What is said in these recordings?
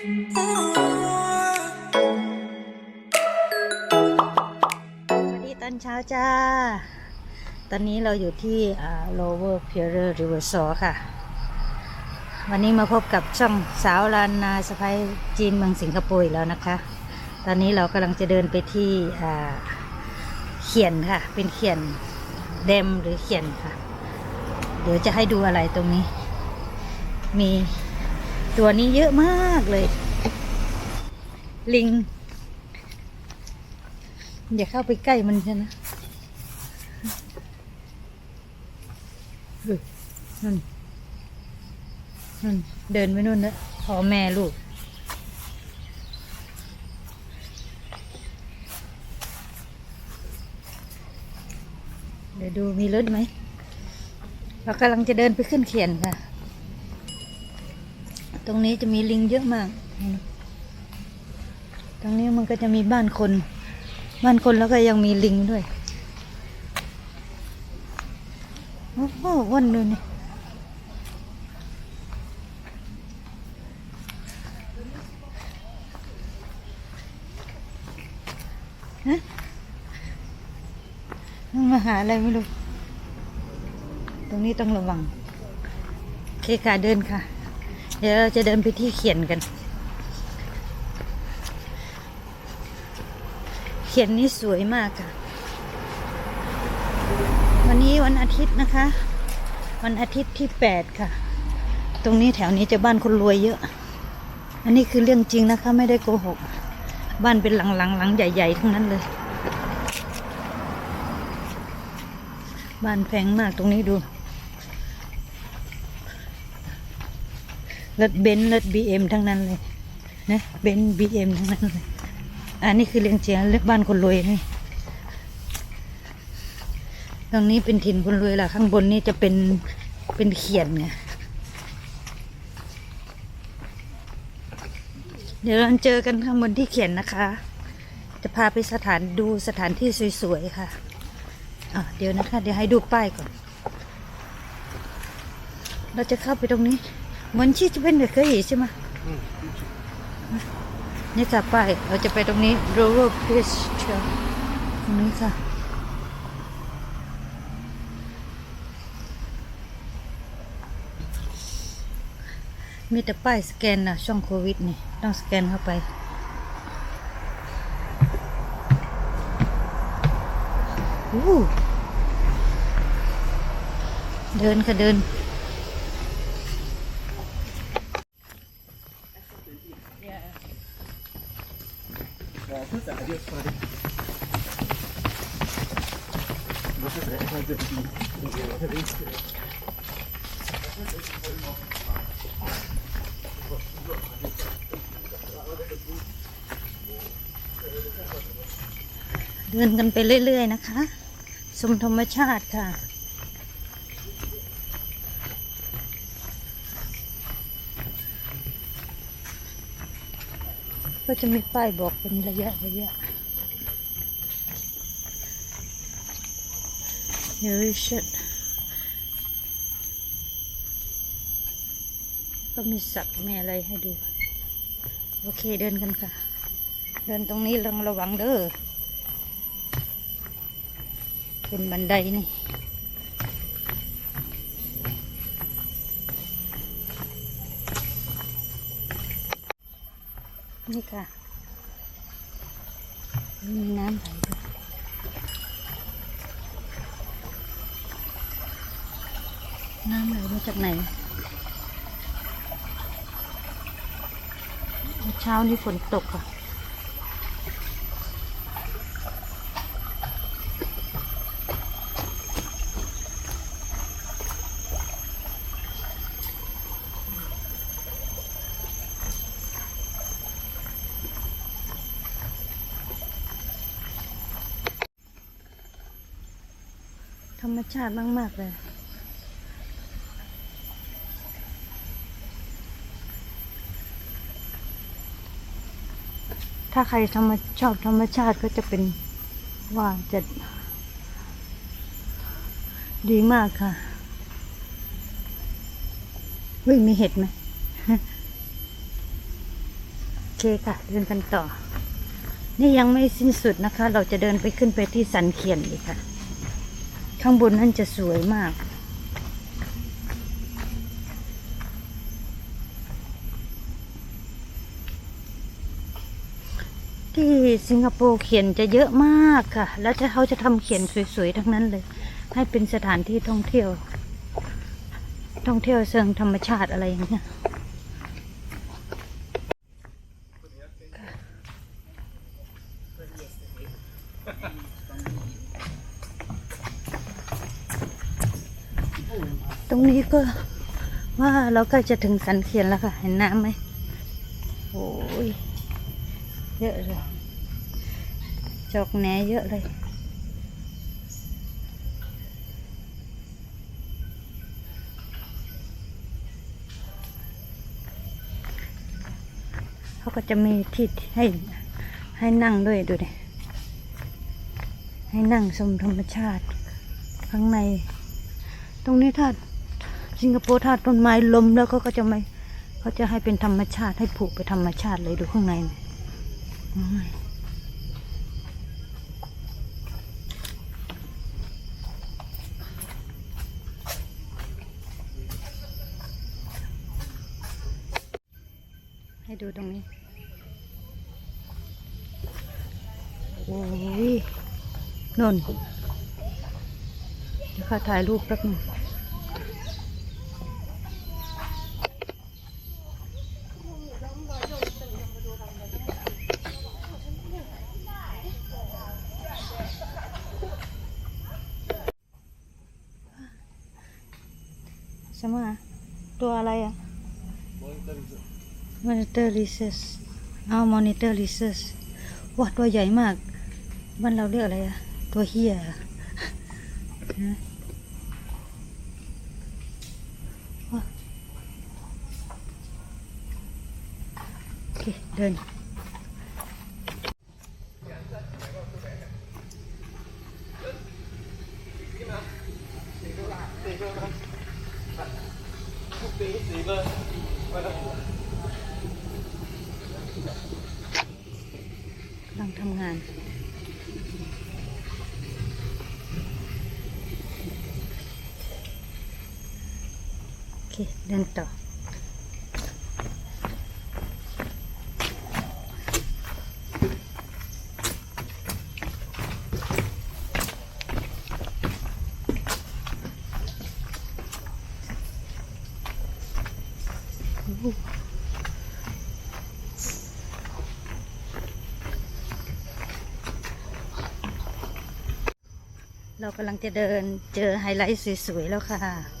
สวัสดีตอนเช้าจ้า ตอนนี้เราอยู่ที่ Lower Pier River s o r ค่ะ วันนี้มาพบกับช่องสาวลานนาสะพายจีนเมืองสิงคโปร์แล้วนะคะ ตอนนี้เรากำลังจะเดินไปที่เขียนค่ะ เป็นเขียนเดมหรือเขียนค่ะ เดี๋ยวจะให้ดูอะไรตรงนี้ มี ตัวนี้เยอะมากเลย ลิง อย่าเข้าไปใกล้มันใช่นะนั่นนั่นเดินไปนู่นนะพ่อแม่ลูก เดี๋ยวดูมีรถไหม เรากำลังจะเดินไปขึ้นเขียนค่ะ รงนี้จะมีลิงเยอะมาก ตรงนี้มันก็จะมีบ้านคน บ้านคนแล้วก็ยังมีลิงด้วย โอ้โหวันดูนี่ฮะมันมาหาอะไรไม่รู้ ตรงนี้ต้องระวังโอเคค่ะเดินค่ะ เดี๋ยวเราจะเดินไปที่เขียนกัน เขียนนี้สวยมากค่ะ วันนี้วันอาทิตย์นะคะ วันอาทิตย์ที่แปดค่ะ ตรงนี้แถวนี้จะบ้านคนรวยเยอะ อันนี้คือเรื่องจริงนะคะ ไม่ได้โกหก บ้านเป็นหลังหลังหลังใหญ่ ๆ ทั้งนั้นเลย บ้านแพงมากตรงนี้ดู รถเบนซ์รถบีเอ็มทั้งนั้นเลยนะเบนซ์บีเอ็มทั้งนั้นเลยอันนี้คือเรื่องเจริงเรื่องบ้านคนรวยนี่ตรงนี้เป็นถิ่นคนรวยล่ะ ข้างบนนี่จะเป็นเป็นเขียนไงเดี๋ยวเราเจอกันข้างบนที่เขียนนะคะ จะพาไปสถานดูสถานที่สวยๆค่ะอะ เดี๋ยวนะคะ เดี๋ยวให้ดูป้ายก่อน เราจะเข้าไปตรงนี้ เหมือนที่จะเป็นเด็กเคยเห็นใช่ไหมนี่ค่ะป้ายเราจะไปตรงนี้ Rover Beach Trail ตรงนี้ค่ะมีแต่ป้ายสแกนนะช่องโควิดนี่ ต้องสแกนเข้าไป เดินค่ะเดิน เดินกันไปเรื่อย ๆ นะคะชมธรรมชาติค่ะ ก็จะมีป้ายบอกเป็นระยะระยะ Very shit ก็มีสัตว์แมีอะไรให้ดู โอเคเดินกันค่ะ เดินตรงนี้ระวังเด้อ เป็นบันไดนี่นี่ค่ะ มีน้ำไหลด้วยน้ำไหลมาจากไหน เช้านี้ฝนตกค่ะ ธ รรมชาติมากๆเลยถ้าใครธรรมชอบธรรมชาติก็จะเป็นว่าจะดีมากค่ะเฮ้ยมีเห็ดไหมเคค่ะ เดินกันต่อ นี่ยังไม่สิ้นสุดนะคะ เราจะเดินไปขึ้นไปที่สันเขียนอีกค่ะ ข้างบนนั่นจะสวยมาก ที่สิงคโปร์เขียนจะเยอะมากค่ะ แล้วจะเขาจะทำเขียนสวยๆ ทั้งนั้นเลย ให้เป็นสถานที่ท่องเที่ยว ท่องเที่ยวเชิงธรรมชาติอะไรอย่างเงี้ย ตรงนี้ก็ว่าเราก็จะถึงสันเขียนแล้วค่ะ เห็นน้ำไหมโอ้ยเยอะเลยจอกแหนเยอะเลยเขาก็จะมีที่ให้ให้นั่งด้วยดูดิให้นั่งชมธรรมชาติ ข้างใน ตรงนี้ถ้า สิงคโปร์ถ้าต้นไม้ล้มแล้วเขาก็จะไม่เขาจะให้เป็นธรรมชาติให้ผูกไปธรรมชาติเลยดูข้างในให้ดูตรงนี้ โอ้ยนนเดี๋ยวข้าถ่ายรูปแป๊บนึงสมาตัวอะไรอะ monitor research เอา monitor research ว้าตัวใหญ่มาก บ้านเราเรียกอะไรอะตัวเฮียอะนะว้าโอเคเดิน กำลังทำงาน โอ เดินต่อเรากำลังจะเดินเจอไฮไลท์สวยๆแล้วค่ะ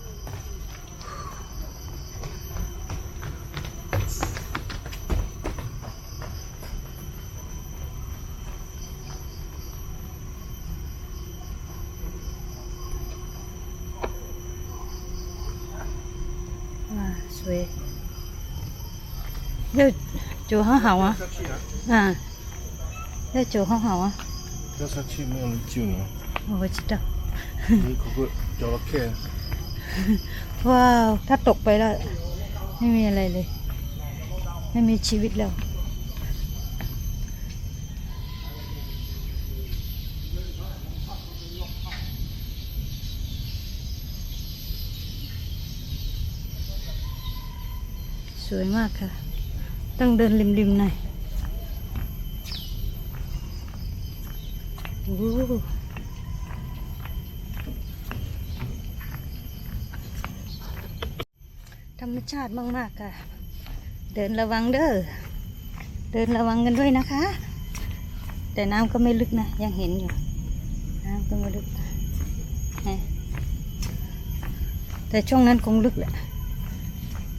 ว้าสวย要酒很好啊，下去啊！啊，要酒很好啊，掉下去没有人救你，我知道。你可不จระเข้ ว้าว ถ้าตกไปแล้ว ไม่มีอะไรเลย ไม่มีชีวิตแล้ว สวยมากค่ะ ต้องเดินริมๆหน่อยโอ้ธรรมชาติมากๆค่ะ เดินระวังเด้อ เดินระวังกันด้วยนะคะ แต่น้ำก็ไม่ลึกนะ ยังเห็นอยู่ น้ำก็ไม่ลึกแต่ช่วงนั้นคงลึกแหละ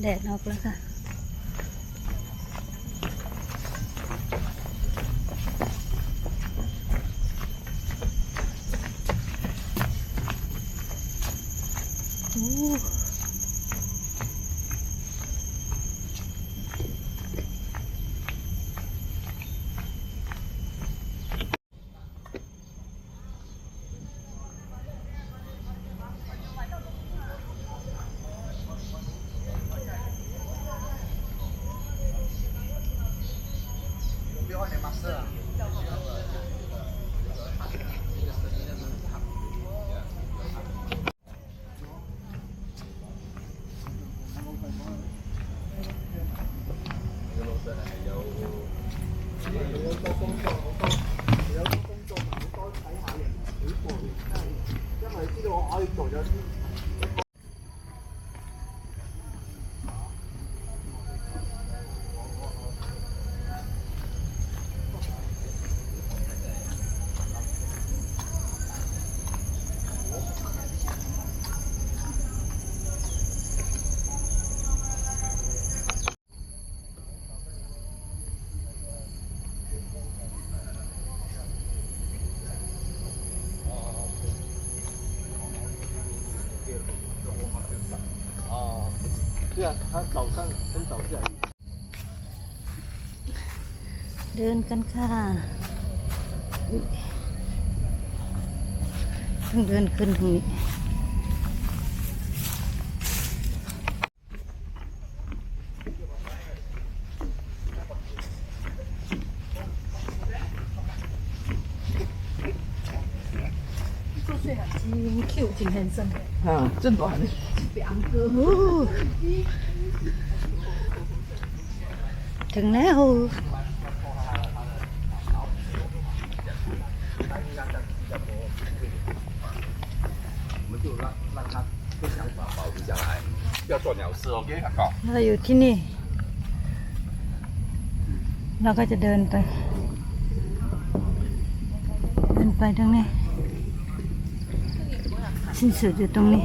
แดดออกแล้วค่ะ 他早上很早下雨。 เดินกันค่ะอุ๊ยต้องเดินขึ้นตรงนี้ Q 挺很深的，啊，真短的。两个。 ถึงแล้ว เราอยู่ที่นี่ เราก็จะเดินไป เดินไปตรงนี้ สิ้นสุดอยู่ตรงนี้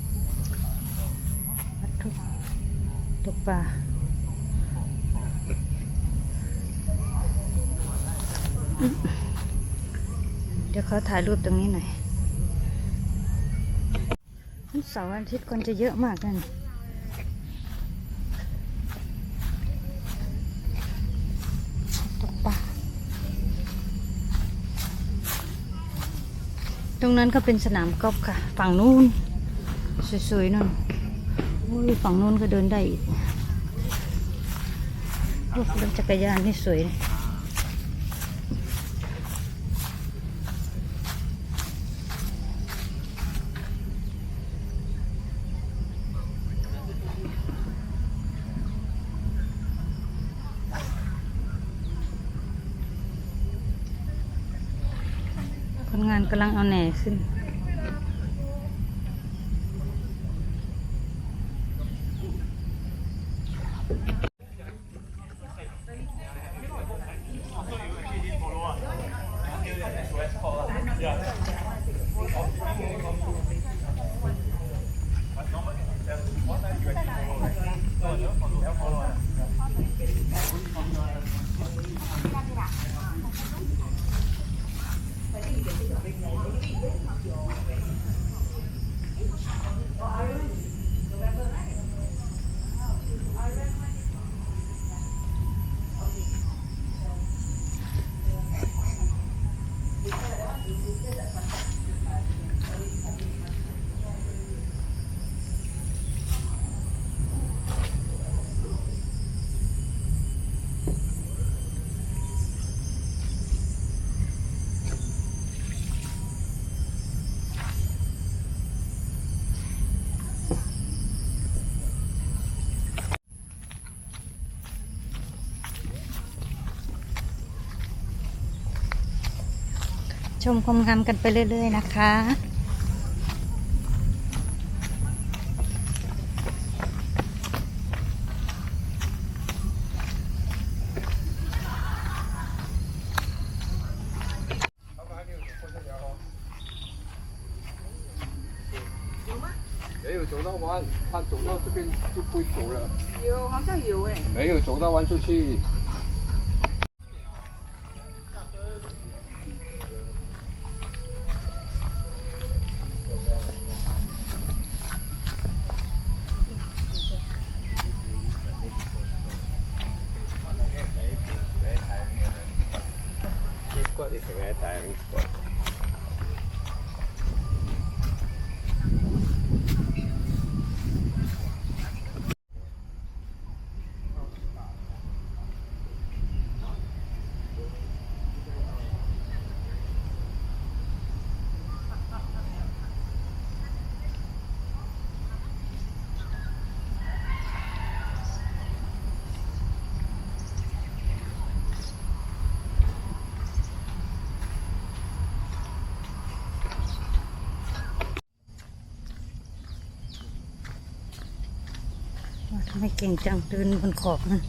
ปลาเดี๋ยวเขาถ่ายรูปตรงนี้หน่อยเสาร์อาทิตย์คนจะเยอะมากนั่นตกปลาตรงนั้นก็เป็นสนามกอล์ฟค่ะ ฝั่งนู้นสวยๆนั่นฝั่งนู้นก็เดินได้อีก รถจักรยานนี่สวยคนงานกำลังเอาแหน่ขึ้น อ ชมคมคำกันไปเรื่อย ๆ นะคะ 没有走到弯，他走到这边就不会走了。有，好像有哎。没有走到弯出去。 ไมเก่งจังเดินบนขอบมัน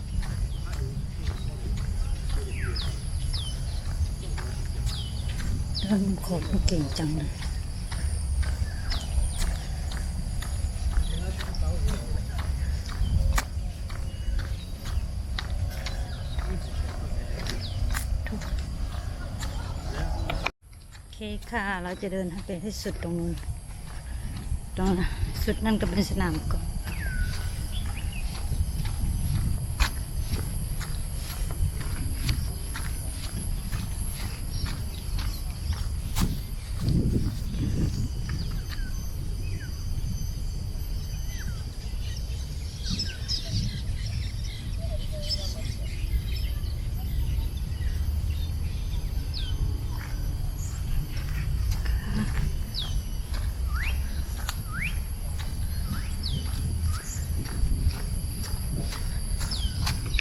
เดินบนขอบมันเก่งจังเลยโอเคค่ะ เราจะเดินให้ไปให้สุดตรงนู้น ตรงสุดนั่นก็เป็นสนามกอล์ฟ